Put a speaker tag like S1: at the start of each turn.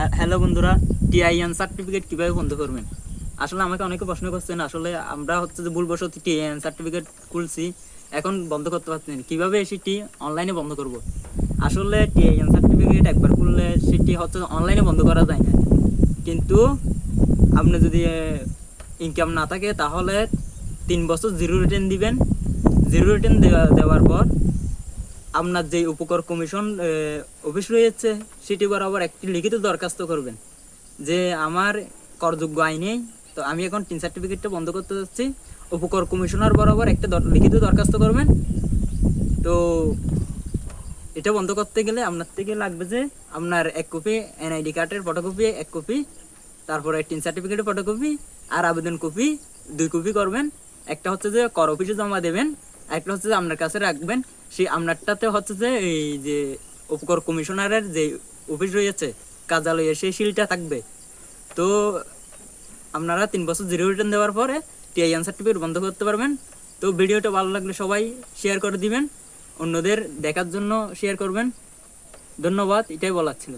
S1: হ্যাঁ- হ্যালো বন্ধুরা, TIN certificate কীভাবে বন্ধ করবেন? আসলে আমাকে অনেকে প্রশ্ন করছেন, আসলে আমরা হচ্ছে যে ভুলবশত টিআইএন সার্টিফিকেট খুলছি, এখন বন্ধ করতে পারছি না। কীভাবে সেটি অনলাইনে বন্ধ করব? আসলে টিআইএন সার্টিফিকেট একবার খুললে সেটি হচ্ছে অনলাইনে বন্ধ করা যায় না। কিন্তু আপনি যদি ইনকাম না থাকে, তাহলে তিন বছর জিরো রিটার্ন দিবেন। জিরো রিটার্ন দেওয়ার পর আপনার যে উপকর কমিশন অফিস রয়েছে, সেটি বরাবর একটি লিখিত দরখাস্ত করবেন যে আমার করযোগ্য আয় নেই। তো আমি এখন টিন সার্টিফিকেটটা বন্ধ করতে যাচ্ছি। উপকর কমিশনার বরাবর একটা লিখিত দরখাস্ত করবেন। তো এটা বন্ধ করতে গেলে আপনার থেকে লাগবে যে আপনার এক কপি, এনআইডি কার্ডের ফটোকপি, এক কপি, তারপরে টিন সার্টিফিকেটের ফটোকপি, আর আবেদন কপি, দুই কপি করবেন। একটা হচ্ছে যে কর অফিসে জমা দেবেন একটা হচ্ছে যে আপনার কাছে রাখবেন, সেই আপনারটাতে হচ্ছে যে এই যে উপকর কমিশনারের যে অফিস রয়েছে কার্যালয়ে সেই সিলটা থাকবে। তো আপনারা তিন বছর জিরো রিটার্ন দেওয়ার পরে টিআইএন সার্টিফিকেট বন্ধ করতে পারবেন। তো ভিডিওটা ভালো লাগলে সবাই শেয়ার করে দিবেন, অন্যদের দেখার জন্য শেয়ার করবেন। ধন্যবাদ, এটাই বলার ছিল।